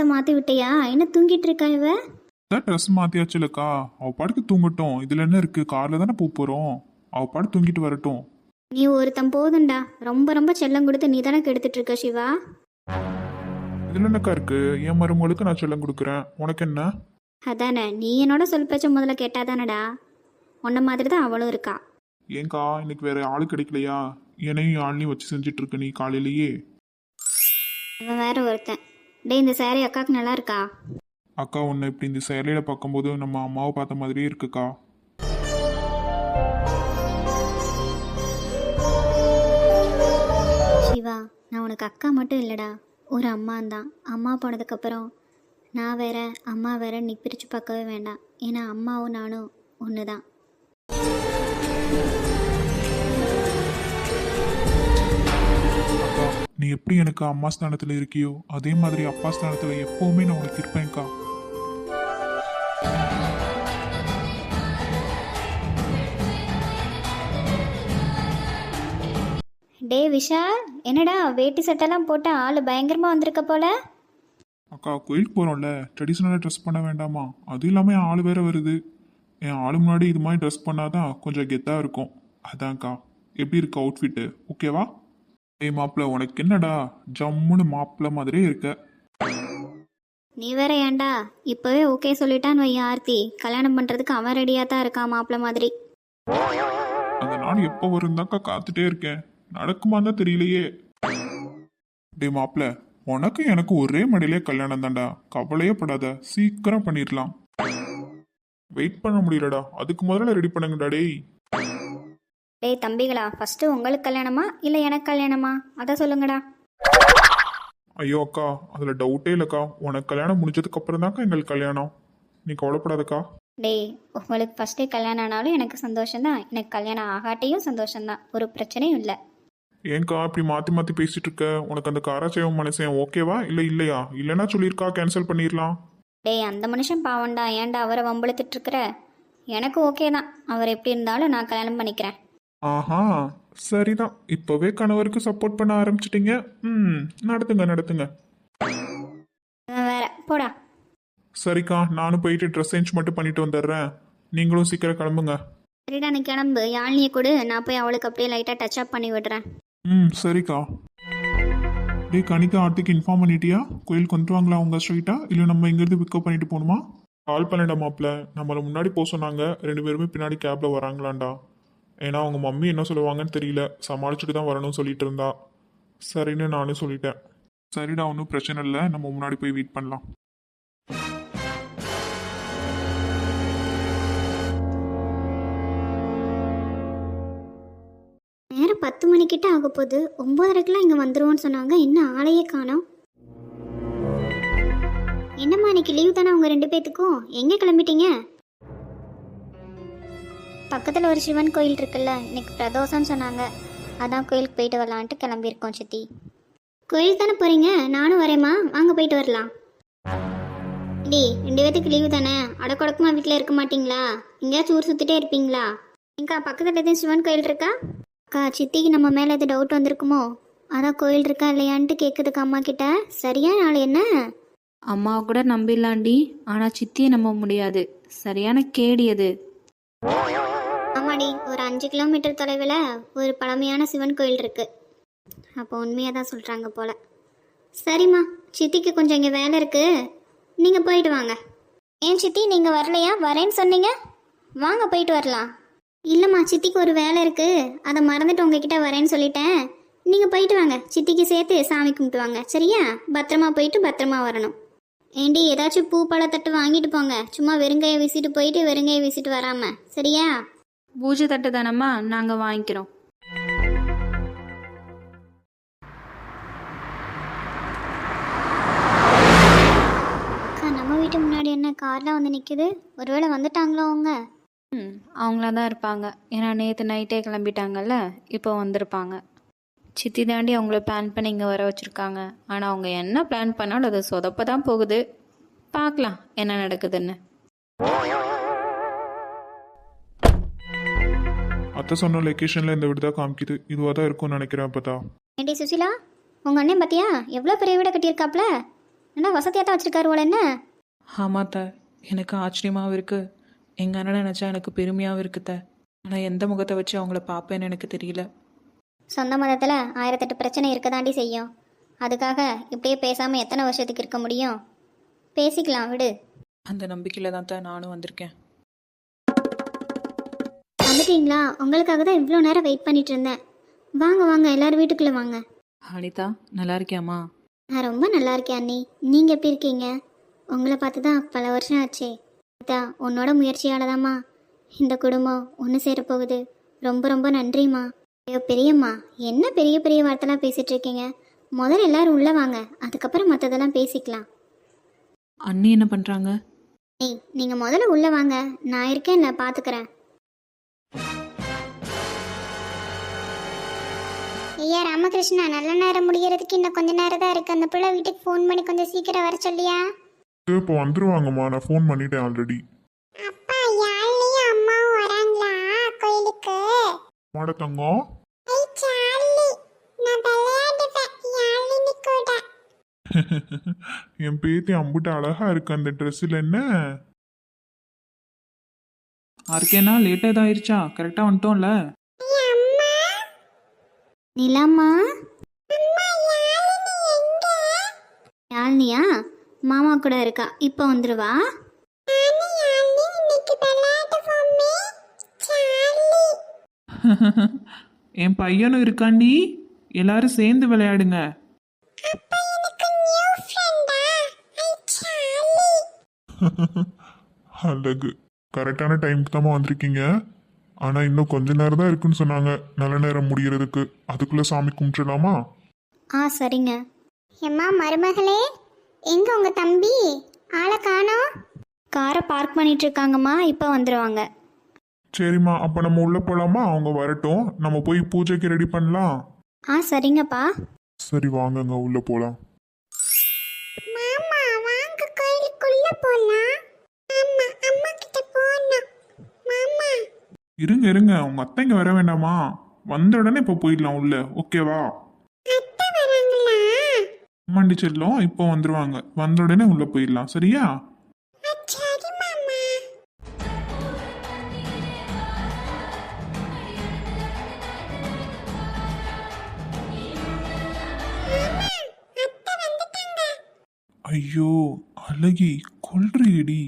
ட்ரெஸ்ஸை மாற்றி விட்டியா? என்ன தூங்கிட்டு இருக்கா இவ? தான் ட்ரெஸ் மாத்தியாச்சுலக்கா அவ பாட்டுக்கு தூங்கட்டும். இதுல என்ன இருக்கு? கார்ல தானே போக போறோம். அவ பாட்டு தூங்கிட்டு வரட்டும். நீ ஒருத்தன் போதும்டா. ரொம்ப ரொம்ப செல்லம் கொடுத்து நீ தானே கெடுத்துட்டு இருக்க சிவா? இதுல என்னக்கா இருக்கு? என் மருமகளுக்கு நான் செல்லம் கொடுக்குறேன். உனக்கு என்ன? அதானே. நீ என்னோட சொல் பேச்ச முதல்ல கேட்டாதானடா? உன்ன மாதிரி தான் அவளும் இருக்கா. ஏங்கா இன்னைக்கு வேற ஆளு கிடைக்கலையா? என்னையும் ஆள்லையும் வச்சு செஞ்சுட்டு இருக்க நீ காலையிலேயே. இவன் வேற ஒருத்தன். டேய் இந்த saree அக்காவுக்கு நல்லா இருக்கா அக்கா உன்னை இப்படி இந்த சேலையில பார்க்கும்போது நம்ம அம்மாவை பார்த்த மாதிரியே இருக்குக்கா. சிவா நான் உனக்கு அக்கா மட்டும் இல்லைடா. ஒரு அம்மா தான். அம்மா போனதுக்கப்புறம் நான் வேற அம்மா வேற நீ பிரித்து பார்க்கவே வேண்டாம். ஏன்னா அம்மாவும் நானும் ஒன்று தான் நீ எப்படி எனக்கு அம்மா ஸ்தானத்துல இருக்கியோ அதே மாதிரி அப்பா ஸ்தானத்துல எப்பவுமே நான் உனக்கு இருப்பேன்க்கா. டே விஷால் என்னடா வேட்டி சட்டெல்லாம் போட்டு ஆள் பயங்கரமாக வந்திருக்க போல? அக்கா கோயிலுக்கு போகிறோம்ல ட்ரெடிஷ்னலாக ட்ரெஸ் பண்ண வேண்டாமா? அதுவும் இல்லாமல் ஆள் வேற வருது. என் ஆள் முன்னாடி இது மாதிரி ட்ரெஸ் பண்ணாதான் கொஞ்சம் கெத்தாக இருக்கும். அதான்க்கா. எப்படி இருக்கு அவுட்ஃபிட்டு ஓகேவா ஏய் மாப்பிள்ள உனக்கு என்னடா? ஜம்முன்னு மாப்பிள்ள மாதிரியே இருக்க. நீ வேற ஏன்டா? இப்போவே ஓகே சொல்லிட்டான்னு வை ஆர்த்தி. கல்யாணம் பண்ணுறதுக்கு அவன் ரெடியாக தான் இருக்கான் மாப்பிள்ள மாதிரி. அந்த நாள் எப்போ வருந்தாக்கா காத்துட்டே இருக்கேன். நடக்குமான்னு தான் தெரியலையே. டேய் மாப்பிள்ள உனக்கு எனக்கு ஒரே மடியிலே கல்யாணம் தான்டா. கவலையே படாத. சீக்கிரம் பண்ணிடலாம் வெயிட் பண்ண முடியலடா. அதுக்கு முதல்ல ரெடி பண்ணுங்கடா டேய். டேய் தம்பிகளா ஃபஸ்ட்டு உங்களுக்கு கல்யாணமா இல்லை எனக்கு கல்யாணமா? அதை சொல்லுங்கடா. ஐயோ அக்கா அதில் டவுட்டே இல்லைக்கா. உனக்கு கல்யாணம் முடிஞ்சதுக்கு அப்புறம் தான்க்கா எங்களுக்கு கல்யாணம். நீ கவலைப்படாதக்கா. டேய் உங்களுக்கு ஃபஸ்ட்டே கல்யாணம் ஆனாலும் எனக்கு சந்தோஷம்தான். எனக்கு கல்யாணம் ஆகாட்டியும் சந்தோஷம்தான். ஒரு பிரச்சனையும் இல்லை. ஏன்க்கா இப்படி மாற்றி மாற்றி பேசிட்டு இருக்க உனக்கு அந்த காராச்சேவம் மனுஷன் ஓகேவா? இல்லை இல்லையா? இல்லைன்னா சொல்லியிருக்கா கேன்சல் பண்ணிடலாம். டேய் அந்த மனுஷன் பாவம்டா. ஏன்டா அவரை வம்பளுத்துட்டு இருக்கிற எனக்கு ஓகே தான் அவர் எப்படி இருந்தாலும் நான் கல்யாணம் பண்ணிக்கிறேன். ஆஹா சரிதான். இப்போவே கணவருக்கு சப்போர்ட் பண்ண ஆரம்பிச்சிட்டீங்க. ம் நடத்துங்க நடத்துங்க. இவன் வேற போடா. சரிக்கா நானும் போயிட்டு ட்ரெஸ் சேஞ்ச் மட்டும் பண்ணிட்டு வந்துடுறேன். நீங்களும் சீக்கிரம் கிளம்புங்க. சரிடா நீ கிளம்பு. யாழ்னியை கொடு. நான் போய் அவளுக்கு அப்படியே லைட்டாக டச் அப் பண்ணி விடுறேன். ம் சரிக்கா. டேய் கணிதா ஆர்த்திக்கு இன்ஃபார்ம் பண்ணிட்டியா? கோயிலுக்கு வந்துருவாங்களா அவங்க ஸ்ட்ரைட்டா இல்லை நம்ம இங்கேருந்து பிக்கப் பண்ணிட்டு போகணுமா? கால் பண்ணிட மாப்பிள்ள. நம்மளை முன்னாடி போக சொன்னாங்க. ரெண்டு பேருமே பின்னாடி கேப்ல வராங்களாண்டா. ஏன்னா அவங்க மம்மி என்ன சொல்லுவாங்கன்னு தெரியல. சமாளிச்சுட்டு தான் வரணும்னு சொல்லிட்டு இருந்தா. சரின்னு நானும் சொல்லிட்டேன். சரிடா ஒன்றும் பிரச்சனை இல்லை. நம்ம முன்னாடி போய் வெயிட் பண்ணலாம். நேரம் பத்து மணிக்கிட்ட ஆக போகுது ஒம்பதரைக்கெல்லாம் இங்கே வந்துடுவோன்னு சொன்னாங்க. இன்னும் ஆளையே காணோம். என்னம்மா இன்னைக்கு லீவ் தானே உங்கள் ரெண்டு பேத்துக்கும்? எங்கே கிளம்பிட்டீங்க? பக்கத்தில் ஒரு சிவன் கோயில் இருக்குல்ல இன்னைக்கு பிரதோஷம்னு சொன்னாங்க. அதான் கோயிலுக்கு போயிட்டு வரலான்ட்டு கிளம்பியிருக்கோம் சித்தி. கோயிலுக்கு தானே போகிறீங்க நானும் வரேம்மா. வாங்க போயிட்டு வரலாம். டி ரெண்டு பேத்துக்கு லீவு தானே? அடக்கொடக்கமாக வீட்டில் இருக்க மாட்டீங்களா? எங்கேயாச்சும் ஊர் சுற்றிட்டே இருப்பீங்களா? எங்கா பக்கத்தில் எதுவும் சிவன் கோயில் இருக்கா? அக்கா சித்திக்கு நம்ம மேலே எது டவுட் வந்திருக்குமோ? அதான் கோயில் இருக்கா இல்லையான்ட்டு கேட்குதுக்கு அம்மா கிட்ட. சரியா நாள் என்ன? அம்மாவை கூட நம்பிடலாண்டி ஆனால் சித்தியை நம்ப முடியாது. சரியான கேடி அது. ஒரு அஞ்சு கிலோமீட்டர் தொலைவில் ஒரு பழமையான சிவன் கோயில் இருக்குது அப்போ உண்மையாக தான் சொல்கிறாங்க போல். சரிம்மா சித்திக்கு கொஞ்சம் இங்கே வேலை இருக்குது நீங்கள் போயிட்டு வாங்க. ஏன் சித்தி நீங்கள் வரலையா? வரேன்னு சொன்னீங்க. வாங்க போயிட்டு வரலாம். இல்லைம்மா சித்திக்கு ஒரு வேலை இருக்குது அதை மறந்துட்டு உங்ககிட்ட வரேன்னு சொல்லிட்டேன். நீங்கள் போயிட்டு வாங்க. சித்திக்கு சேர்த்து சாமி கும்பிட்டு வாங்க. சரியா? பத்திரமா போயிட்டு பத்திரமா வரணும். ஏண்டி ஏதாச்சும் பூ பழத்தட்டு வாங்கிட்டு போங்க. சும்மா வெறுங்கையை வீசிட்டு போயிட்டு வெறுங்கையை வீசிட்டு வராம. சரியா? பூஜை தட்டு தானம்மா? நாங்கள் வாங்கிக்கிறோம். நம்ம வீட்டு முன்னாடி என்ன கார்லாம் வந்து நிற்குது ஒருவேளை வந்துட்டாங்களோ அவங்க? ம் அவங்களா தான் இருப்பாங்க. ஏன்னா நேற்று நைட்டே கிளம்பிட்டாங்கல்ல இப்போ வந்திருப்பாங்க. சித்தி தாண்டி அவங்கள பிளான் பண்ணி இங்கே வர வச்சுருக்காங்க. ஆனால் அவங்க என்ன பிளான் பண்ணாலும் அது சொதப்ப தான் போகுது. பார்க்கலாம் என்ன நடக்குதுன்னு. அத்தை சொன்ன லொக்கேஷனில் இந்த வீடு தான் காமிக்குது. இதுவாக தான் இருக்கும்னு நினைக்கிறேன் அப்போ தான் ஏண்டி சுசிலா உங்கள் அண்ணன் பார்த்தியா எவ்வளோ பெரிய வீடை கட்டியிருக்காப்ல? என்ன வசதியாக தான் வச்சிருக்காரு போல என்ன? ஆமாத்த எனக்கு ஆச்சரியமாகவும் இருக்குது எங்கள் அண்ணனை நினச்சா எனக்கு பெருமையாகவும் இருக்குத்த ஆனால் எந்த முகத்தை வச்சு அவங்கள பார்ப்பேன்னு எனக்கு தெரியல. சொந்த மதத்தில் ஆயிரத்தெட்டு பிரச்சனை இருக்க தாண்டி செய்யும். அதுக்காக இப்படியே பேசாமல் எத்தனை வருஷத்துக்கு இருக்க முடியும்? பேசிக்கலாம் விடு. அந்த நம்பிக்கையில் தான் தான் நானும் வந்திருக்கேன். வந்துட்டீங்களா? உங்களுக்காக தான் இவ்வளோ நேரம் வெயிட் பண்ணிட்டு இருந்தேன். வாங்க வாங்க எல்லாரும் வீட்டுக்குள்ளே வாங்க. அனிதா நல்லா இருக்கியாம்மா? நான் ரொம்ப நல்லா இருக்கேன் அண்ணி. நீங்கள் எப்படி இருக்கீங்க? உங்களை பார்த்து தான் பல வருஷம் ஆச்சே. அதான் உன்னோட முயற்சியால தாம்மா இந்த குடும்பம் ஒன்று சேரப்போகுது ரொம்ப ரொம்ப நன்றிம்மா. ஐயோ பெரியம்மா என்ன பெரிய பெரிய வார்த்தைலாம் பேசிட்டு இருக்கீங்க? முதல்ல எல்லாரும் உள்ளே வாங்க. அதுக்கப்புறம் மற்றதெல்லாம் பேசிக்கலாம். அண்ணி என்ன பண்ணுறாங்க ஏய் நீங்கள் முதல்ல உள்ளே வாங்க. நான் இருக்கேன்ல பார்த்துக்கிறேன் ஐயா ராமகிருஷ்ணா நல்ல நேரம் முடியறதுக்கு இன்னும் கொஞ்ச நேரம் தான் இருக்கு. அந்த பிள்ளை வீட்டுக்கு ஃபோன் பண்ணி கொஞ்சம் சீக்கிரம் வர சொல்லியா? இப்போ வந்துருவாங்கம்மா. நான் ஃபோன் பண்ணிட்டேன் ஆல்ரெடி அப்பா யாழ்னியும் அம்மாவும் வராங்களா கோயிலுக்கு? மாட தங்கம். என் பேத்தி அம்புட்டு அழகா இருக்கு அந்த ட்ரெஸ்ஸில் என்ன? ஆர்கேனா லேட்டாக இதாயிருச்சா? கரெக்டாக வந்துட்டோம்ல? நிலாமா யாழ்னியா மாமா கூட இருக்கா. இப்போ வந்துருவா? என் பையனும் இருக்காண்டி. எல்லாரும் சேர்ந்து விளையாடுங்க. அழகு. கரெக்டான டைமுக்கு தான் வந்திருக்கீங்க. ஆனால் இன்னும் கொஞ்ச நேரம் தான் இருக்குன்னு சொன்னாங்க. நல்ல நேரம் முடியறதுக்கு. அதுக்குள்ளே சாமி கும்பிட்டுலாமா ஆ சரிங்க. எம்மா மருமகளே எங்க உங்க தம்பி? ஆளை காணோம் காரை பார்க் பண்ணிட்டு இருக்காங்கம்மா இப்போ வந்துருவாங்க. சரிம்மா அப்போ நம்ம உள்ளே போகலாமா அவங்க வரட்டும். நம்ம போய் பூஜைக்கு ரெடி பண்ணலாம். ஆ சரிங்கப்பா. சரி வாங்கங்க உள்ளே போகலாம் மாமா வாங்க கோயிலுக்குள்ள போலாம் ஆமா அம்மா கிட்ட போணும் மாமா இருங்க இருங்க. உங்க அத்தைங்க வர வேண்டாமா? வந்த உடனே இப்போ போயிடலாம் உள்ள. ஓகேவா அத்தை வராங்களா? மண்டி செல்லம் இப்போ வந்துருவாங்க. வந்த உடனே உள்ள போயிடலாம். சரியா? ஐயோ அழகி கொல்றியடி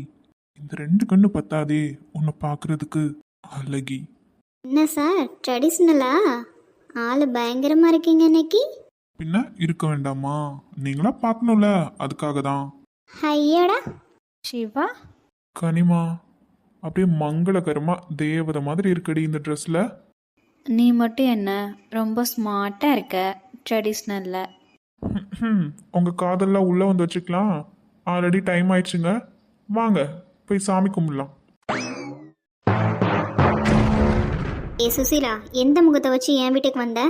இந்த ரெண்டு கண்ணு பத்தாதே உன்னை பார்க்கறதுக்கு அழகி. என்ன சார் ட்ரெடிஷ்னலா ஆளு பயங்கரமா இருக்கீங்க இன்னைக்கு? பின்ன இருக்க வேண்டாமா? நீங்களா பார்க்கணும்ல அதுக்காக தான் ஐயோடா. சிவா? கனிமா அப்படியே மங்களகரமா தேவதை மாதிரி இருக்கடி இந்த ட்ரெஸ்ல நீ மட்டும் என்ன ரொம்ப ஸ்மார்ட்டாக இருக்க ட்ரெடிஷ்னலில் உங்க காதெல்லாம் உள்ள வந்து வச்சுக்கலாம். ஆல்ரெடி டைம் ஆயிடுச்சுங்க. வாங்க போய் சாமி கும்பிடலாம். ஏ சுசீலா எந்த முகத்தை வச்சு என் வீட்டுக்கு வந்த?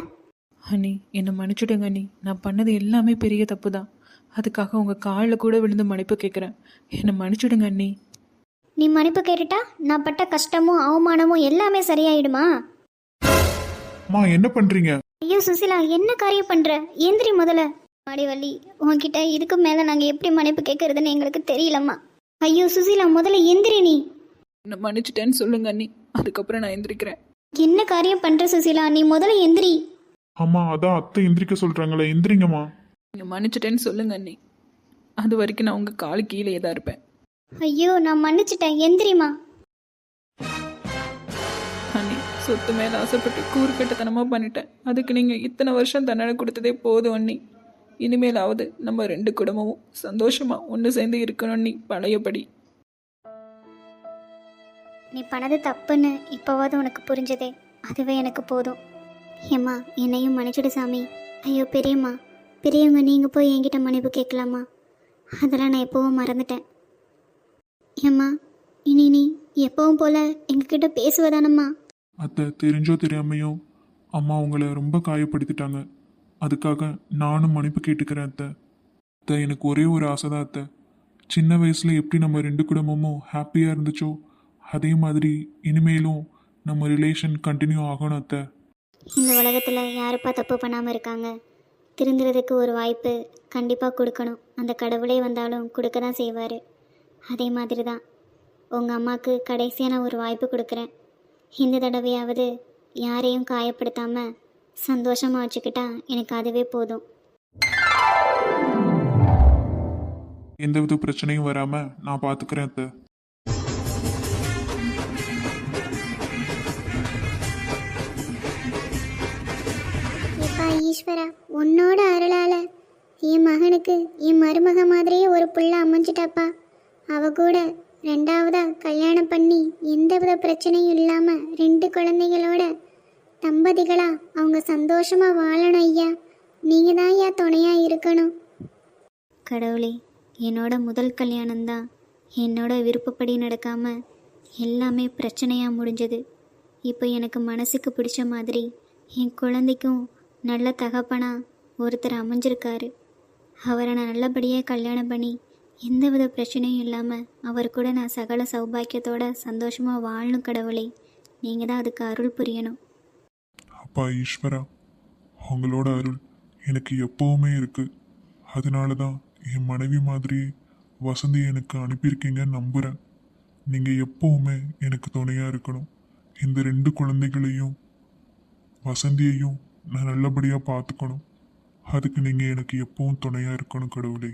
அண்ணி என்னை மன்னிச்சுடுங்க அண்ணி. நான் பண்ணது எல்லாமே பெரிய தப்பு தான் அதுக்காக உங்கள் காலில் கூட விழுந்து மன்னிப்பு கேட்குறேன். என்னை மன்னிச்சுடுங்க அண்ணி. நீ மன்னிப்பு கேட்டுட்டா நான் பட்ட கஷ்டமும் அவமானமும் எல்லாமே சரியாயிடுமா? அம்மா என்ன பண்றீங்க? ஐயோ சுசிலா என்ன காரியம் பண்ற? எந்திரி முதல்ல. மாடிவள்ளி உன்கிட்ட இதுக்கு மேல நாங்க எப்படி மன்னிப்பு கேட்கறதுன்னு எங்களுக்கு தெரியலம்மா. ஐயோ சுசிலா முதல்ல எந்திரி நீ. என்னை மன்னிச்சிட்டேன்னு சொல்லுங்க அண்ணி. அதுக்கப்புறம் நான் எந்திரிக்கிறேன். என்ன காரியம் பண்ற சுசிலா? நீ முதல்ல எந்திரி. அம்மா அதான் அத்தை எந்திரிக்க சொல்றாங்களே எந்திரிங்கம்மா. நீங்கள் மன்னிச்சிட்டேன்னு சொல்லுங்க அண்ணி. அது வரைக்கும் நான் உங்கள் காலு கீழே தான் இருப்பேன். ஐயோ நான் மன்னிச்சிட்டேன். எந்திரிமா அண்ணி சொத்து மேலே ஆசைப்பட்டு கூறுக்கட்டத்தனமாக பண்ணிட்டேன். அதுக்கு நீங்கள் இத்தனை வருஷம் தண்டனை கொடுத்ததே போதும் அண்ணி. இனிமேலாவது நம்ம ரெண்டு குடும்பமும் சந்தோஷமாக ஒன்று சேர்ந்து இருக்கணும் அண்ணி. பழையபடி. நீ பண்ணது தப்புன்னு இப்போவாது உனக்கு புரிஞ்சதே. அதுவே எனக்கு போதும். ஏம்மா என்னையும் மன்னிச்சிடு சாமி. ஐயோ பெரியம்மா. பெரியவங்க நீங்கள் போய் என்கிட்ட மன்னிப்பு கேட்கலாமா? அதெல்லாம் நான் எப்போவும் மறந்துட்டேன். ஏம்மா இனி நீ எப்பவும் போல எங்ககிட்ட பேசுவதானம்மா? அத்தை தெரிஞ்சோ தெரியாமையோ அம்மா உங்களை ரொம்ப காயப்படுத்திட்டாங்க. அதுக்காக நானும் மன்னிப்பு கேட்டுக்கிறேன் அத்தை. அத்தை எனக்கு ஒரே ஒரு ஆசை தான் அத்தை. சின்ன வயசுல எப்படி நம்ம ரெண்டு குடும்பமும் ஹாப்பியாக இருந்துச்சோ அதே மாதிரி இனிமேலும் நம்ம ரிலேஷன் கண்டினியூ ஆகணும் அத்தை. இந்த உலகத்தில் யாருப்பா தப்பு பண்ணாமல் இருக்காங்க? திருந்துறதுக்கு ஒரு வாய்ப்பு கண்டிப்பாக கொடுக்கணும். அந்த கடவுளே வந்தாலும் கொடுக்க தான் செய்வார். அதே மாதிரி தான் உங்கள் அம்மாவுக்கு கடைசியாக நான் ஒரு வாய்ப்பு கொடுக்குறேன். இந்த தடவையாவது யாரையும் காயப்படுத்தாமல் சந்தோஷமாக வச்சுக்கிட்டா எனக்கு அதுவே போதும். எந்தவித பிரச்சனையும் வராமல் நான் பார்த்துக்கிறேன் அத்தை. ஈஸ்வரா உன்னோட அருளால. என் மகனுக்கு என் மருமக மாதிரியே ஒரு புள்ள அமைஞ்சிட்டாப்பா. அவ கூட ரெண்டாவதா கல்யாணம் பண்ணி எந்தவித பிரச்சனையும் இல்லாம ரெண்டு குழந்தைகளோட தம்பதிகளா அவங்க சந்தோஷமா வாழணும் ஐயா. நீங்க தான் ஐயா துணையா இருக்கணும். கடவுளே என்னோட முதல் கல்யாணம்தான். என்னோட விருப்பப்படி நடக்காமல் எல்லாமே பிரச்சனையாக முடிஞ்சது. இப்போ எனக்கு மனசுக்கு பிடிச்ச மாதிரி என் குழந்தைக்கும் நல்ல தகப்பனா ஒருத்தர் அமைஞ்சிருக்காரு. அவரை நான் நல்லபடியாக கல்யாணம் பண்ணி எந்தவித பிரச்சனையும் இல்லாமல் அவர் கூட நான் சகல சௌபாக்கியத்தோட சந்தோஷமாக வாழணும் கடவுளே. நீங்கள் தான் அதுக்கு அருள் புரியணும். அப்பா ஈஸ்வரா உங்களோட அருள் எனக்கு எப்பவுமே இருக்கு. அதனால தான் என் மனைவி மாதிரி வசந்தி எனக்கு அனுப்பியிருக்கீங்கன்னு நம்புகிறேன் நீங்கள் எப்பவுமே எனக்கு துணையாக இருக்கணும். இந்த ரெண்டு குழந்தைகளையும் வசந்தியையும் நான் நல்லபடியாக பார்த்துக்கணும் அதுக்கு நீங்கள் எனக்கு எப்பவும் துணையாக இருக்கணும் கடவுளே.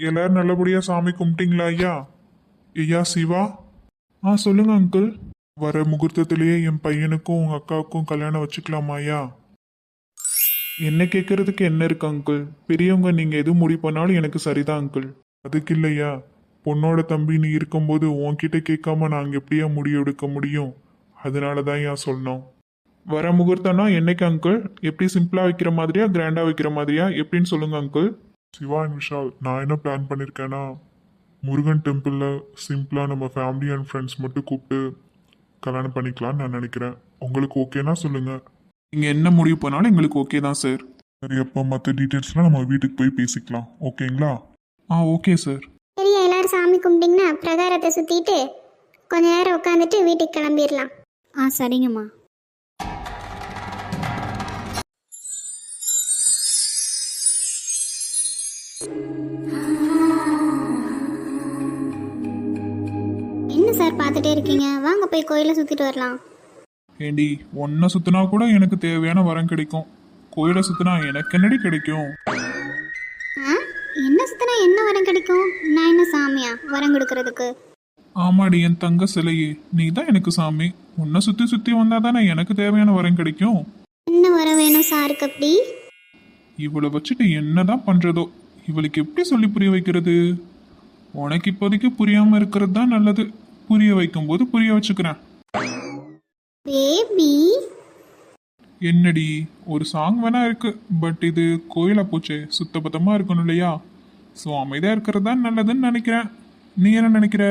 எல்லாரும் நல்லபடியாக சாமி கும்பிட்டீங்களா ஐயா? ஐயா சிவா? ஆ சொல்லுங்க அங்கிள் வர முகூர்த்தத்திலேயே என் பையனுக்கும் உங்க அக்காவுக்கும் கல்யாணம் வச்சுக்கலாமா ஐயா? என்ன கேட்கறதுக்கு என்ன இருக்கு அங்கிள் பெரியவங்க நீங்க எது முடிவு பண்ணாலும் எனக்கு சரிதான் அங்கிள் அதுக்கு இல்லையா? பொண்ணோட தம்பி நீ இருக்கும்போது உன்கிட்ட கேட்காம நாங்க எப்படியா முடிவு எடுக்க முடியும்? அதனால தான் ஏன் சொன்னோம். வர முகூர்த்தம்னா என்னைக்கு அங்கிள் எப்படி சிம்பிளா வைக்கிற மாதிரியா கிராண்டா வைக்கிற மாதிரியா? எப்படின்னு சொல்லுங்க அங்கிள் சிவா அண்ட் விஷால் நான் என்ன பிளான் பண்ணியிருக்கேன்னா முருகன் டெம்பிளில் சிம்பிளாக நம்ம ஃபேமிலி அண்ட் ஃப்ரெண்ட்ஸ் மட்டும் கூப்பிட்டு கல்யாணம் பண்ணிக்கலாம்னு நான் நினைக்கிறேன். உங்களுக்கு ஓகேனா சொல்லுங்கள் நீங்கள் என்ன முடிவு பண்ணாலும் எங்களுக்கு ஓகே தான் சார் சரி அப்போ மற்ற டீட்டெயில்ஸ்லாம் நம்ம வீட்டுக்கு போய் பேசிக்கலாம். ஓகேங்களா ஆ ஓகே சார் சாமி கும்பிட்டீங்கன்னா பிரகாரத்தை சுத்திட்டு கொஞ்ச நேரம் உட்காந்துட்டு வீட்டுக்கு கிளம்பிடலாம். ஆ சரிங்கம்மா. என்ன சார் பார்த்துட்டே இருக்கீங்க? வாங்க போய் கோயிலை சுற்றிட்டு வரலாம். ஏண்டி ஒன்றை சுற்றினா கூட எனக்கு தேவையான வரம் கிடைக்கும். கோயிலை சுற்றினா எனக்கு என்னடி கிடைக்கும்? என்ன சுத்தினா என்ன வரம் கிடைக்கும்? நான் என்ன சாமியா? வரம் கொடுக்கறதுக்கு? ஆமாடி என் தங்க சிலையே. நீ தான் எனக்கு சாமி. உன்னை சுற்றி சுற்றி வந்தால் தானே எனக்கு தேவையான வரம் கிடைக்கும். என்ன வரம் வேணும் சாருக்கு அப்படி இவளை வச்சுட்டு என்னதான் பண்றதோ? இவளுக்கு எப்படி சொல்லி புரிய வைக்கிறது? உனக்கு இப்போதைக்கு புரியாம இருக்கிறது தான் நல்லது. புரிய வைக்கும்போது புரிய வச்சுக்கிறேன். பேபி என்னடி ஒரு சாங் வேணா இருக்கு. பட் இது கோயிலா போச்சே? சுத்தபத்தமா இருக்கணும் இல்லையா? ஸோ அமைதியா இருக்கிறது தான் நல்லதுன்னு நினைக்கிறேன். நீ என்ன நினைக்கிற?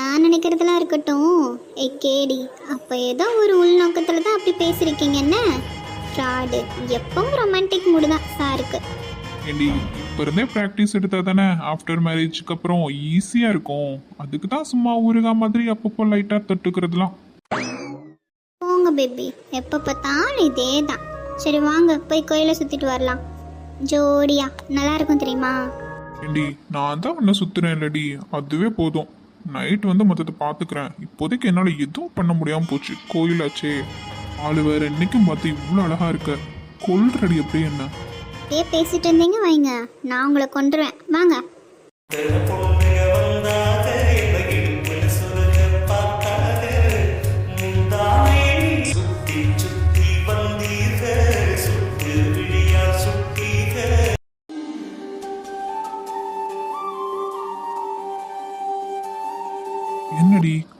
நான் நினைக்கிறதெல்லாம் இருக்கட்டும். ஏ கேடி அப்போ ஏதோ ஒரு உள்நோக்கத்தில் தான் அப்படி பேசியிருக்கீங்க என்ன? ஃப்ராடு எப்பவும் ரொமான்டிக் மூடு தான் சாருக்கு ஏண்டி இப்போ இருந்தே ப்ராக்டிஸ் எடுத்தா தானே ஆஃப்டர் மேரேஜ்க்கு அப்புறம் ஈஸியாக இருக்கும். அதுக்கு தான் சும்மா ஊருகா மாதிரி அப்பப்போ லைட்டாக தொட்டுக்கிறதுலாம். போங்க பேபி எப்போ பார்த்தாலும் இதே தான். சரி வாங்க போய் கோயிலை சுற்றிட்டு வரலாம். ஜோடியா நல்லா இருக்கும் தெரியுமா? ஏண்டி நான் தான் உன்னை சுத்துறேன் இல்லடி அதுவே போதும். நைட் வந்து மொத்தத்தை பார்த்துக்கிறேன். இப்போதைக்கு என்னால் எதுவும் பண்ண முடியாமல் போச்சு. கோயிலாச்சே. ஆளு வேற என்னைக்கும் பார்த்து இவ்வளோ அழகா இருக்க. கொல்றடி அப்படியே என்ன? அப்படியே பேசிட்டு இருந்தீங்க வைங்க. நான் உங்களை கொண்டுருவேன் வாங்க.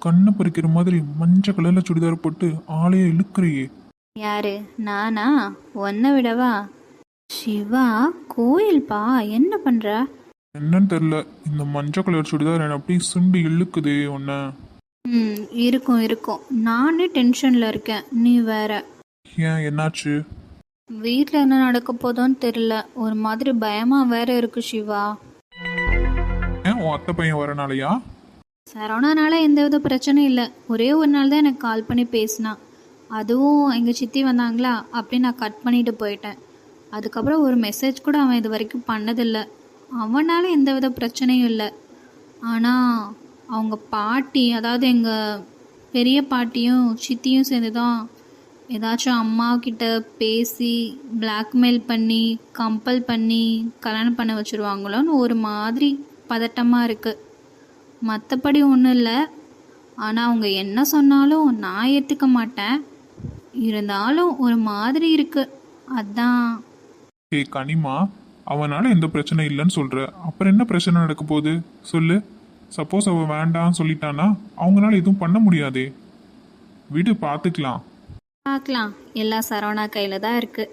கண்ணை பறிக்கிற மாதிரி மஞ்சள் கலர்ல சுடிதார் போட்டு ஆளையே இழுக்கிறியே. யாரு? நானா? ஒன்றை விடவா? சிவா கோயில்பா என்ன பண்ற? என்னன்னு தெரியல. இந்த மஞ்சள் கலர் சுடிதார் என்ன அப்படியே சுண்டி இழுக்குதே உன்ன. ம் இருக்கும் இருக்கும். நானே டென்ஷனில் இருக்கேன். நீ வேற. ஏன்? என்னாச்சு? வீட்டில் என்ன நடக்க போதோன்னு தெரியல. ஒரு மாதிரி பயமாக வேற இருக்கு சிவா. ஏன் உன் அத்தை பையன் வரனாலயா? சரவணானால எந்த வித பிரச்சனையும் இல்லை. ஒரே ஒரு நாள் தான் எனக்கு கால் பண்ணி பேசினான் அதுவும் எங்கள் சித்தி வந்தாங்களா? அப்படின்னு நான் கட் பண்ணிட்டு போயிட்டேன். அதுக்கப்புறம் ஒரு மெசேஜ் கூட அவன் இது வரைக்கும் பண்ணதில்லை. அவனால் எந்த வித பிரச்சனையும் இல்லை. ஆனால் அவங்க பாட்டி அதாவது எங்கள் பெரிய பாட்டியும் சித்தியும் சேர்ந்து தான் ஏதாச்சும் அம்மா கிட்ட பேசி பிளாக்மெயில் பண்ணி கம்பல் பண்ணி கல்யாணம் பண்ண வச்சுருவாங்களோன்னு ஒரு மாதிரி பதட்டமாக இருக்குது மற்றபடி ஒன்றும் இல்லை. ஆனால் அவங்க என்ன சொன்னாலும் நான் ஏற்றுக்க மாட்டேன். இருந்தாலும் ஒரு மாதிரி இருக்குது அதான். ஏ கனிமா அவனால எந்த பிரச்சனை இல்லைன்னு சொல்ற. அப்புறம் என்ன பிரச்சனை நடக்க போகுது? சொல்லு. சப்போஸ் அவ வேண்டாம்னு சொல்லிட்டானா அவங்களால எதுவும் பண்ண முடியாதே. விடு பார்த்துக்கலாம் பார்க்கலாம் எல்லாம் சரவணா கையில் தான் இருக்குது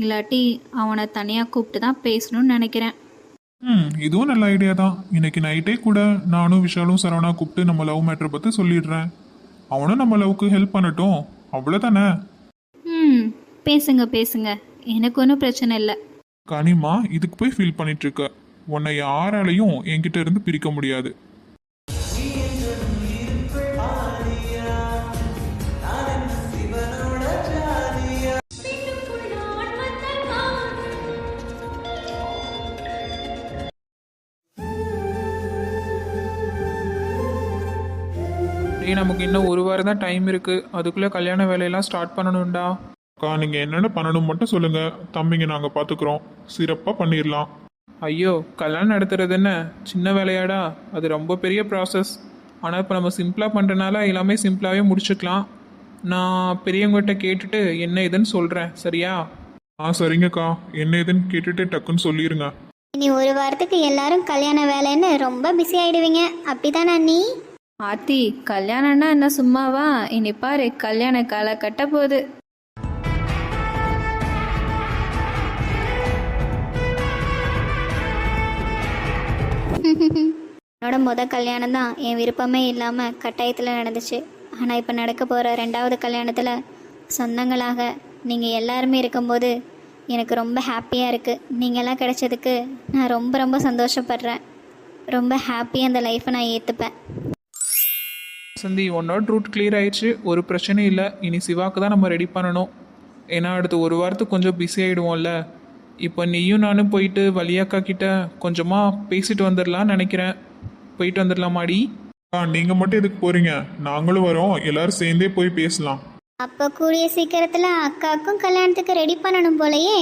இல்லாட்டி அவனை தனியாக கூப்பிட்டு தான் பேசணும்னு நினைக்கிறேன். ம். இதுவும் நல்ல ஐடியா தான். இன்னைக்கு நைட்டே கூட நானும் விஷாலும் சரவணா கூப்பிட்டு நம்ம லவ் மேட்டரை பற்றி சொல்லிடுறேன். அவனும் நம்ம லவ்க்கு ஹெல்ப் பண்ணட்டும். அவ்வளோதானே ம். பேசுங்க பேசுங்க. எனக்கு ஒன்றும் பிரச்சனை இல்லை. கனிமா இதுக்கு போய் ஃபீல் பண்ணிட்டு இருக்க. உன்னை யாராலையும் என்கிட்ட இருந்து பிரிக்க முடியாது. நமக்கு இன்னும் ஒரு வாரம் தான் டைம் இருக்குது அதுக்குள்ளே கல்யாண வேலையெல்லாம் ஸ்டார்ட் பண்ணணும்டா. அக்கா நீங்கள் என்னென்ன பண்ணணும் மட்டும் சொல்லுங்கள் தம்பிங்க நாங்கள் பார்த்துக்குறோம் சிறப்பாக பண்ணிடலாம் ஐயோ கல்யாணம் நடத்துறது என்ன? சின்ன வேலையாடா? அது ரொம்ப பெரிய ப்ராசஸ் ஆனால் இப்போ நம்ம சிம்பிளாக பண்ணுறனால எல்லாமே சிம்பிளாகவே முடிச்சுக்கலாம். நான் பெரியவங்ககிட்ட கேட்டுட்டு என்ன ஏதுன்னு சொல்கிறேன் சரியா? ஆ சரிங்கக்கா. என்ன ஏதுன்னு கேட்டுட்டு டக்குன்னு சொல்லிடுங்க இனி ஒரு வாரத்துக்கு எல்லாரும் கல்யாண வேலைன்னு ரொம்ப பிஸி ஆயிடுவீங்க. அப்படிதானே நீ? ஆத்தி கல்யாணம்னா என்ன சும்மாவா? இனி பாரு கல்யாண கால கட்ட போகுது. என்னோட முத கல்யாணம் தான் என் விருப்பமே இல்லாமல் கட்டாயத்தில் நடந்துச்சு. ஆனால் இப்போ நடக்க போகிற ரெண்டாவது கல்யாணத்தில் சொந்தங்களாக நீங்கள் எல்லாருமே இருக்கும்போது எனக்கு ரொம்ப ஹாப்பியாக இருக்குது நீங்கள்லாம் கிடைச்சதுக்கு நான் ரொம்ப ரொம்ப சந்தோஷப்படுறேன். ரொம்ப ஹாப்பியாக அந்த லைஃப்பை நான் ஏற்றுப்பேன் சந்தி உன்னோட ரூட் கிளியர் ஆயிடுச்சு. ஒரு பிரச்சனையும் இல்லை. இனி சிவாக்கு தான் நம்ம ரெடி பண்ணணும். ஏன்னா அடுத்து ஒரு வாரத்துக்கு கொஞ்சம் பிஸி ஆகிடுவோம்ல இப்போ நீயும் நானும் போயிட்டு வலியாக்கா கிட்ட கொஞ்சமாக பேசிட்டு வந்துடலாம்னு நினைக்கிறேன். போயிட்டு வந்துடலாமாடி அக்கா நீங்கள் மட்டும் எதுக்கு போகிறீங்க நாங்களும் வரோம். எல்லாரும் சேர்ந்தே போய் பேசலாம். அப்போ கூடிய சீக்கிரத்தில் அக்காவுக்கும் கல்யாணத்துக்கு ரெடி பண்ணணும் போலயே.